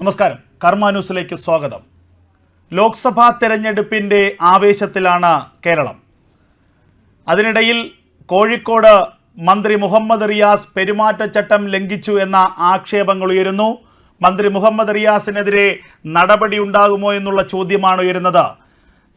നമസ്കാരം. കർമ്മ ന്യൂസിലേക്ക് സ്വാഗതം. ലോക്സഭാ തെരഞ്ഞെടുപ്പിന്റെ ആവേശത്തിലാണ് കേരളം. അതിനിടയിൽ കോഴിക്കോട് മന്ത്രി മുഹമ്മദ് റിയാസ് പെരുമാറ്റച്ചട്ടം ലംഘിച്ചു എന്ന ആക്ഷേപങ്ങൾ ഉയരുന്നു. മന്ത്രി മുഹമ്മദ് റിയാസിനെതിരെ നടപടി ഉണ്ടാകുമോ എന്നുള്ള ചോദ്യമാണ് ഉയരുന്നത്.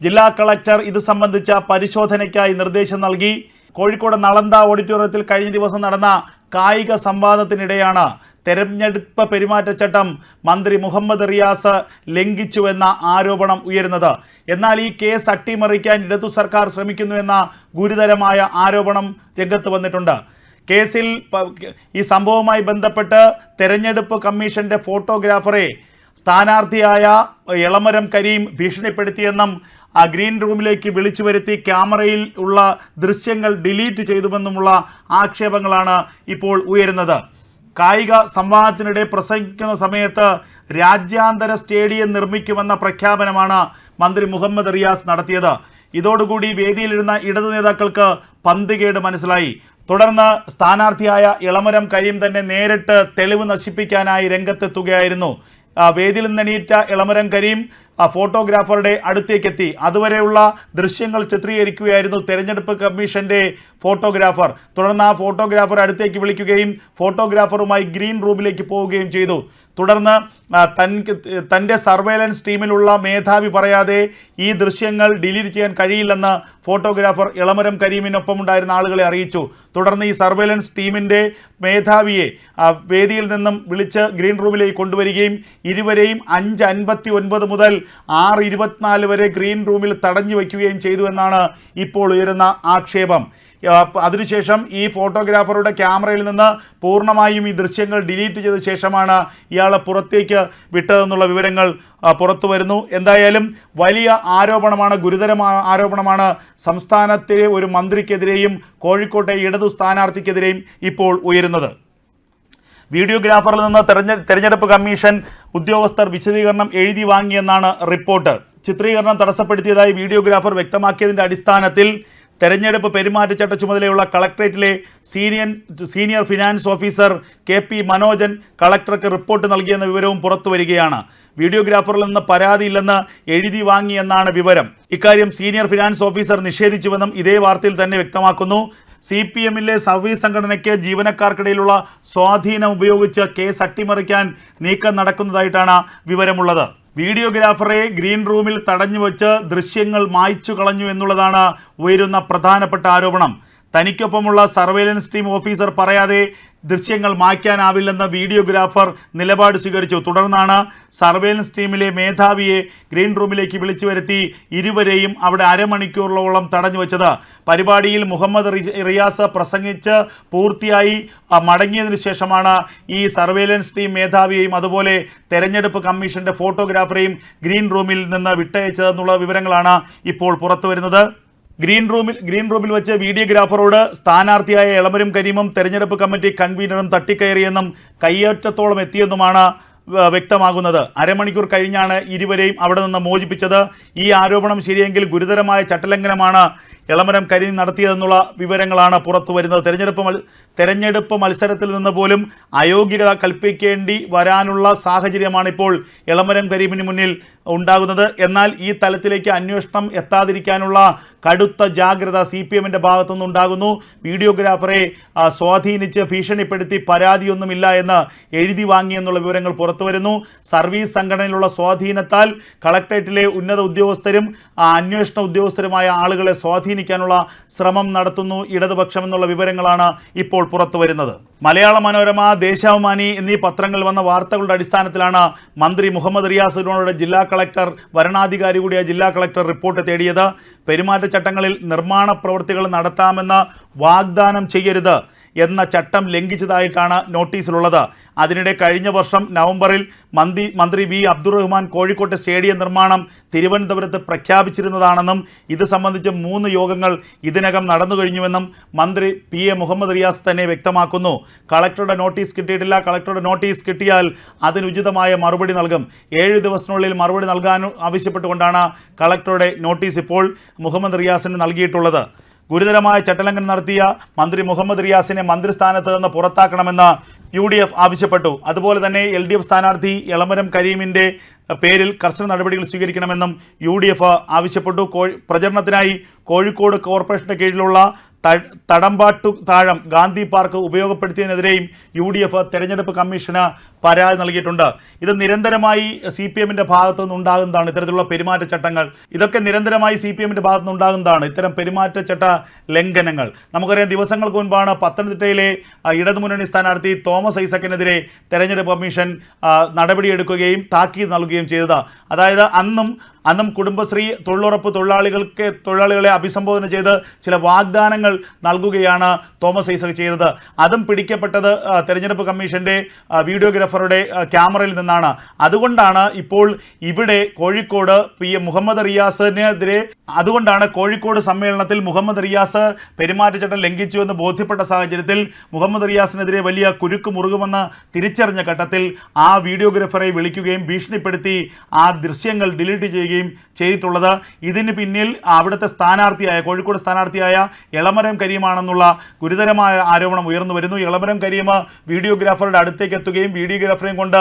ജില്ലാ കളക്ടർ ഇത് സംബന്ധിച്ച പരിശോധനയ്ക്കായി നിർദ്ദേശം നൽകി. കോഴിക്കോട് നളന്ത ഓഡിറ്റോറിയത്തിൽ കഴിഞ്ഞ ദിവസം നടന്ന കായിക സംവാദത്തിനിടെയാണ് തെരഞ്ഞെടുപ്പ് പെരുമാറ്റച്ചട്ടം മന്ത്രി മുഹമ്മദ് റിയാസ് ലംഘിച്ചുവെന്ന ആരോപണം ഉയരുന്നത്. എന്നാൽ ഈ കേസ് അട്ടിമറിക്കാൻ ഇടതു സർക്കാർ ശ്രമിക്കുന്നുവെന്ന ഗുരുതരമായ ആരോപണം രംഗത്ത് വന്നിട്ടുണ്ട്. കേസിൽ ഈ സംഭവവുമായി ബന്ധപ്പെട്ട് തെരഞ്ഞെടുപ്പ് കമ്മീഷന്റെ ഫോട്ടോഗ്രാഫറെ സ്ഥാനാർത്ഥിയായ ഇളമരം കരീം ഭീഷണിപ്പെടുത്തിയെന്നും ആ ഗ്രീൻ റൂമിലേക്ക് വിളിച്ചു വരുത്തി ക്യാമറയിൽ ഉള്ള ദൃശ്യങ്ങൾ ഡിലീറ്റ് ചെയ്തുവെന്നുമുള്ള ആക്ഷേപങ്ങളാണ് ഇപ്പോൾ ഉയരുന്നത്. കായിക സംവാദത്തിനിടെ പ്രസംഗിക്കുന്ന സമയത്ത് രാജ്യാന്തര സ്റ്റേഡിയം നിർമ്മിക്കുമെന്ന പ്രഖ്യാപനമാണ് മന്ത്രി മുഹമ്മദ് റിയാസ് നടത്തിയത്. ഇതോടുകൂടി വേദിയിലിരുന്ന ഇടതു നേതാക്കൾക്ക് പന്തുകേട് മനസ്സിലായി. തുടർന്ന് സ്ഥാനാർത്ഥിയായ ഇളമരം കരീം തന്നെ നേരിട്ട് തെളിവ് നശിപ്പിക്കാനായി രംഗത്തെത്തുകയായിരുന്നു. വേദിയിൽ നിന്നെണീറ്റ ഇളമരം കരീം ആ, ഫോട്ടോഗ്രാഫറുടെ അടുത്തേക്കെത്തി. അതുവരെയുള്ള ദൃശ്യങ്ങൾ ചിത്രീകരിക്കുകയായിരുന്നു തെരഞ്ഞെടുപ്പ് കമ്മീഷന്റെ ഫോട്ടോഗ്രാഫർ. തുടർന്ന് ആ ഫോട്ടോഗ്രാഫർ അടുത്തേക്ക് വിളിക്കുകയും ഫോട്ടോഗ്രാഫറുമായി ഗ്രീൻ റൂമിലേക്ക് പോവുകയും ചെയ്തു. തുടർന്ന് തനിക്ക് തന്റെ സർവേലൻസ് ടീമിലുള്ള മേധാവി പറയാതെ ഈ ദൃശ്യങ്ങൾ ഡിലീറ്റ് ചെയ്യാൻ കഴിയില്ലെന്ന് ഫോട്ടോഗ്രാഫർ ഇളമരം കരീമിനൊപ്പം ഉണ്ടായിരുന്ന ആളുകളെ അറിയിച്ചു. തുടർന്ന് ഈ സർവേലൻസ് ടീമിന്റെ മേധാവിയെ വേദിയിൽ നിന്നും വിളിച്ച് ഗ്രീൻ റൂമിലേക്ക് കൊണ്ടുവരികയും ഇരുവരെയും അഞ്ച് അൻപത്തി ഒൻപത് മുതൽ ആറ് ഇരുപത്തിനാല് വരെ ഗ്രീൻ റൂമിൽ തടഞ്ഞു വയ്ക്കുകയും ചെയ്തു എന്നാണ് ഇപ്പോൾ ഉയരുന്ന ആക്ഷേപം. അതിനുശേഷം ഈ ഫോട്ടോഗ്രാഫറുടെ ക്യാമറയിൽ നിന്ന് പൂർണമായും ഈ ദൃശ്യങ്ങൾ ഡിലീറ്റ് ചെയ്ത ശേഷമാണ് ഇയാളെ പുറത്തേക്ക് വിട്ടതെന്നുള്ള വിവരങ്ങൾ പുറത്തു വരുന്നു. എന്തായാലും വലിയ ആരോപണമാണ് ഗുരുതരമായ ആരോപണമാണ് സംസ്ഥാനത്തിലെ ഒരു മന്ത്രിക്കെതിരെയും കോഴിക്കോട്ടെ ഇടതു സ്ഥാനാർത്ഥിക്കെതിരെയും ഇപ്പോൾ ഉയരുന്നത്. വീഡിയോഗ്രാഫറിൽ നിന്ന് തെരഞ്ഞെ തെരഞ്ഞെടുപ്പ് കമ്മീഷൻ ഉദ്യോഗസ്ഥർ വിശദീകരണം എഴുതി വാങ്ങിയെന്നാണ് റിപ്പോർട്ട്. ചിത്രീകരണം തടസ്സപ്പെടുത്തിയതായി വീഡിയോഗ്രാഫർ വ്യക്തമാക്കിയതിന്റെ അടിസ്ഥാനത്തിൽ തെരഞ്ഞെടുപ്പ് പെരുമാറ്റച്ചട്ട ചുമതലയുള്ള കളക്ടറേറ്റിലെ senior senior finance officer K P Manojan കളക്ടർക്ക് റിപ്പോർട്ട് നൽകിയെന്ന വിവരവും പുറത്തു വരികയാണ്. വീഡിയോഗ്രാഫറിൽ നിന്ന് പരാതിയില്ലെന്ന് എഴുതി വാങ്ങിയെന്നാണ് വിവരം. ഇക്കാര്യം സീനിയർ ഫിനാൻസ് ഓഫീസർ നിഷേധിച്ചുവെന്നും ഇതേ വാർത്തയിൽ തന്നെ വ്യക്തമാക്കുന്നു. സി പി എമ്മിലെ സർവീസ് സംഘടനയ്ക്ക് ജീവനക്കാർക്കിടയിലുള്ള സ്വാധീനം ഉപയോഗിച്ച് കേസ് അട്ടിമറിക്കാൻ നീക്കം നടക്കുന്നതായിട്ടാണ് വിവരമുള്ളത്. വീഡിയോഗ്രാഫറെ ഗ്രീൻ റൂമിൽ തടഞ്ഞു വെച്ച് ദൃശ്യങ്ങൾ മായ്ച്ചു കളഞ്ഞു എന്നുള്ളതാണ് ഉയരുന്ന പ്രധാനപ്പെട്ട ആരോപണം. തനിക്കൊപ്പമുള്ള സർവൈലൻസ് ടീം ഓഫീസർ പറയാതെ ദൃശ്യങ്ങൾ മായ്ക്കാനാവില്ലെന്ന് വീഡിയോഗ്രാഫർ നിലപാട് സ്വീകരിച്ചു. തുടർന്നാണ് സർവൈലൻസ് ടീമിലെ മേധാവിയെ ഗ്രീൻ റൂമിലേക്ക് വിളിച്ചു വരുത്തി ഇരുവരെയും അവിടെ അരമണിക്കൂറോളം തടഞ്ഞു വെച്ചത്. പരിപാടിയിൽ മുഹമ്മദ് റിയാസ് പ്രസംഗിച്ച് പൂർത്തിയായി മടങ്ങിയതിനു ശേഷമാണ് ഈ സർവൈലൻസ് ടീം മേധാവിയെയും അതുപോലെ തെരഞ്ഞെടുപ്പ് കമ്മീഷന്റെ ഫോട്ടോഗ്രാഫറെയും ഗ്രീൻ റൂമിൽ നിന്ന് വിട്ടയച്ചതെന്നുള്ള വിവരങ്ങളാണ് ഇപ്പോൾ പുറത്തു വരുന്നത് ഗ്രീൻ റൂമിൽ ഗ്രീൻ റൂമിൽ വെച്ച് വീഡിയോഗ്രാഫറോട് സ്ഥാനാർത്ഥിയായ എളമരും കരീമും തെരഞ്ഞെടുപ്പ് കമ്മിറ്റി കൺവീനറും തട്ടിക്കയറിയെന്നും കയ്യേറ്റത്തോളം എത്തിയെന്നുമാണ് വ്യക്തമാകുന്നത്. അരമണിക്കൂർ കഴിഞ്ഞാണ് ഇരുവരെയും അവിടെ നിന്ന് മോചിപ്പിച്ചത്. ഈ ആരോപണം ശരിയെങ്കിൽ ഗുരുതരമായ ചട്ടലംഘനമാണ് ഇളമരം കരീം നടത്തിയതെന്നുള്ള വിവരങ്ങളാണ് പുറത്തു വരുന്നത്. തെരഞ്ഞെടുപ്പ് തെരഞ്ഞെടുപ്പ് മത്സരത്തിൽ നിന്ന് പോലും അയോഗ്യത കൽപ്പിക്കേണ്ടി വരാനുള്ള സാഹചര്യമാണ് ഇപ്പോൾ എളമരം കരീമിന് മുന്നിൽ ഉണ്ടാകുന്നത്. എന്നാൽ ഈ തലത്തിലേക്ക് അന്വേഷണം എത്താതിരിക്കാനുള്ള കടുത്ത ജാഗ്രത സി പി എമ്മിന്റെ ഭാഗത്തുനിന്നുണ്ടാകുന്നു വീഡിയോഗ്രാഫറെ ആ, സ്വാധീനിച്ച് ഭീഷണിപ്പെടുത്തി പരാതിയൊന്നുമില്ല എന്ന് എഴുതി വാങ്ങിയെന്നുള്ള വിവരങ്ങൾ പുറത്തു വരുന്നു സർവീസ് സംഘടനയിലുള്ള സ്വാധീനത്താൽ കളക്ടറേറ്റിലെ ഉന്നത ഉദ്യോഗസ്ഥരും അന്വേഷണ ഉദ്യോഗസ്ഥരുമായ ആളുകളെ സ്വാധീനിക്കാനുള്ള ശ്രമം നടത്തുന്നു ഇടതുപക്ഷം എന്നുള്ള വിവരങ്ങളാണ് ഇപ്പോൾ പുറത്തു വരുന്നത് മലയാള മനോരമ ദേശാഭിമാനി എന്നീ പത്രങ്ങളിൽ വന്ന വാർത്തകളുടെ അടിസ്ഥാനത്തിലാണ് മന്ത്രി മുഹമ്മദ് റിയാസിനോട് ജില്ലാ കളക്ടർ വരണാധികാരി കൂടിയ ജില്ലാ കളക്ടർ റിപ്പോർട്ട് തേടിയത്. പെരുമാറ്റച്ചട്ടങ്ങളിൽ നിർമ്മാണ പ്രവൃത്തികൾ നടത്താമെന്ന് വാഗ്ദാനം ചെയ്യരുത്. എന്ന ചട്ടം ലംഘിച്ചതായിട്ടാണ് നോട്ടീസിലുള്ളത്. അതിനിടെ കഴിഞ്ഞ വർഷം നവംബറിൽ മന്ത്രി മന്ത്രി വി. അബ്ദുറഹ്മാൻ കോഴിക്കോട്ടെ സ്റ്റേഡിയം നിർമ്മാണം തിരുവനന്തപുരത്ത് പ്രഖ്യാപിച്ചിരുന്നതാണെന്നും ഇത് സംബന്ധിച്ച് മൂന്ന് യോഗങ്ങൾ ഇതിനകം നടന്നു കഴിഞ്ഞുവെന്നും മന്ത്രി പി. എ. മുഹമ്മദ് റിയാസ് തന്നെ വ്യക്തമാക്കുന്നു. കളക്ടറുടെ നോട്ടീസ് കിട്ടിയിട്ടില്ല. കളക്ടറുടെ നോട്ടീസ് കിട്ടിയാൽ അതിനുചിതമായ മറുപടി നൽകും. ഏഴ് ദിവസത്തിനുള്ളിൽ മറുപടി നൽകാൻ ആവശ്യപ്പെട്ടുകൊണ്ടാണ് കളക്ടറുടെ നോട്ടീസ് ഇപ്പോൾ മുഹമ്മദ് റിയാസിന് നൽകിയിട്ടുള്ളത്. ഗുരുതരമായ ചട്ടലംഘനം നടത്തിയ മന്ത്രി മുഹമ്മദ് റിയാസിനെ മന്ത്രിസ്ഥാനത്ത് നിന്ന് പുറത്താക്കണമെന്ന് യു ഡി എഫ് ആവശ്യപ്പെട്ടു. അതുപോലെ തന്നെ എൽ ഡി എഫ് സ്ഥാനാർത്ഥി എളമരം കരീമിന്റെ പേരിൽ കർശന നടപടികൾ സ്വീകരിക്കണമെന്നും യു ഡി എഫ് ആവശ്യപ്പെട്ടു പ്രചരണത്തിനായി കോഴിക്കോട് കോർപ്പറേഷന്റെ കീഴിലുള്ള തടമ്പാട്ടു താഴം ഗാന്ധി പാർക്ക് ഉപയോഗപ്പെടുത്തിയതിനെതിരെയും യു ഡി എഫ് തെരഞ്ഞെടുപ്പ് കമ്മീഷന് പരാതി നൽകിയിട്ടുണ്ട്. ഇത് നിരന്തരമായി സി പി എമ്മിന്റെ ഭാഗത്തു നിന്നുണ്ടാകുന്നതാണ്. ഇത്തരത്തിലുള്ള പെരുമാറ്റച്ചട്ടങ്ങൾ. ഇതൊക്കെ നിരന്തരമായി സി പി എമ്മിന്റെ ഭാഗത്തു നിന്നുണ്ടാകുന്നതാണ്. ഇത്തരം പെരുമാറ്റച്ചട്ട ലംഘനങ്ങൾ. നമുക്കറിയാം ദിവസങ്ങൾക്ക് മുൻപാണ് പത്തനംതിട്ടയിലെ ഇടതുമുന്നണി സ്ഥാനാർത്ഥി തോമസ് ഐസക്കിനെതിരെ തെരഞ്ഞെടുപ്പ് കമ്മീഷൻ നടപടിയെടുക്കുകയും താക്കീത് നൽകുകയും ചെയ്തത്. അതായത് അന്നും അന്നും കുടുംബശ്രീ തൊഴിലുറപ്പ് തൊഴിലാളികൾക്ക് തൊഴിലാളികളെ അഭിസംബോധന ചെയ്ത് ചില വാഗ്ദാനങ്ങൾ നൽകുകയാണ് തോമസ് ഐസക് ചെയ്തത്. അതും പിടിക്കപ്പെട്ടത് തെരഞ്ഞെടുപ്പ് കമ്മീഷന്റെ വീഡിയോഗ്രാഫറുടെ ക്യാമറയിൽ നിന്നാണ്. അതുകൊണ്ടാണ് ഇപ്പോൾ ഇവിടെ കോഴിക്കോട് പി മുഹമ്മദ് റിയാസിനെതിരെ അതുകൊണ്ടാണ് കോഴിക്കോട് സമ്മേളനത്തിൽ മുഹമ്മദ് റിയാസ് പെരുമാറ്റച്ചട്ടം ലംഘിച്ചു എന്ന് ബോധ്യപ്പെട്ട സാഹചര്യത്തിൽ മുഹമ്മദ് റിയാസിനെതിരെ വലിയ കുരുക്ക് മുറുകുമെന്ന് തിരിച്ചറിഞ്ഞ ഘട്ടത്തിൽ ആ വീഡിയോഗ്രാഫറെ വിളിക്കുകയും ഭീഷണിപ്പെടുത്തി ആ ദൃശ്യങ്ങൾ ഡിലീറ്റ് ചെയ്യുകയും ചെയ്തിട്ടുള്ളത്. ഇതിന് പിന്നിൽ അവിടുത്തെ സ്ഥാനാർത്ഥിയായ കോഴിക്കോട് സ്ഥാനാർത്ഥിയായ എളമരം കരീമാണെന്നുള്ള ഗുരുതരമായ ആരോപണം ഉയർന്നു വരുന്നു. എളമരം കരീം വീഡിയോഗ്രാഫറുടെ അടുത്തേക്ക് എത്തുകയും വീഡിയോഗ്രാഫറെയും കൊണ്ട്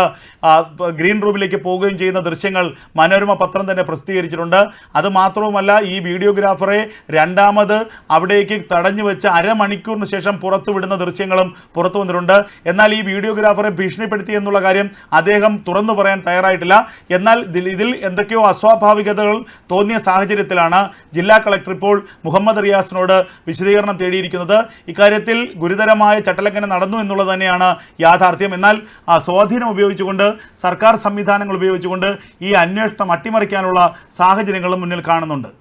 ഗ്രീൻ റൂമിലേക്ക് പോവുകയും ചെയ്യുന്ന ദൃശ്യങ്ങൾ മനോരമ പത്രം തന്നെ പ്രസിദ്ധീകരിച്ചിട്ടുണ്ട്. അത് മാത്രവുമല്ല ഈ വീഡിയോഗ്രാഫറെ രണ്ടാമത് അവിടേക്ക് തടഞ്ഞു വെച്ച് അരമണിക്കൂറിന് ശേഷം പുറത്തുവിടുന്ന ദൃശ്യങ്ങളും പുറത്തു വന്നിട്ടുണ്ട്. എന്നാൽ ഈ വീഡിയോഗ്രാഫറെ ഭീഷണിപ്പെടുത്തി എന്നുള്ള കാര്യം അദ്ദേഹം തുറന്നു പറയാൻ തയ്യാറായിട്ടില്ല. എന്നാൽ ഇതിൽ എന്തൊക്കെയോ എന്തൊക്കെയോ അസ്വാഭാവികതകൾ തോന്നിയ സാഹചര്യത്തിലാണ് ജില്ലാ കളക്ടർ ഇപ്പോൾ മുഹമ്മദ് റിയാസിനോട് വിശദീകരണം തേടിയിരിക്കുന്നത്. ഇക്കാര്യത്തിൽ ഗുരുതരമായ ചട്ടലംഘനം നടന്നു എന്നുള്ളത് തന്നെയാണ് യാഥാർത്ഥ്യം. എന്നാൽ ആ, സ്വാധീനം ഉപയോഗിച്ചുകൊണ്ട് സർക്കാർ സംവിധാനങ്ങൾ ഉപയോഗിച്ചുകൊണ്ട് ഈ അന്വേഷണം അട്ടിമറിക്കാനുള്ള സാഹചര്യങ്ങളും മുന്നിൽ കാണുന്നുണ്ട്.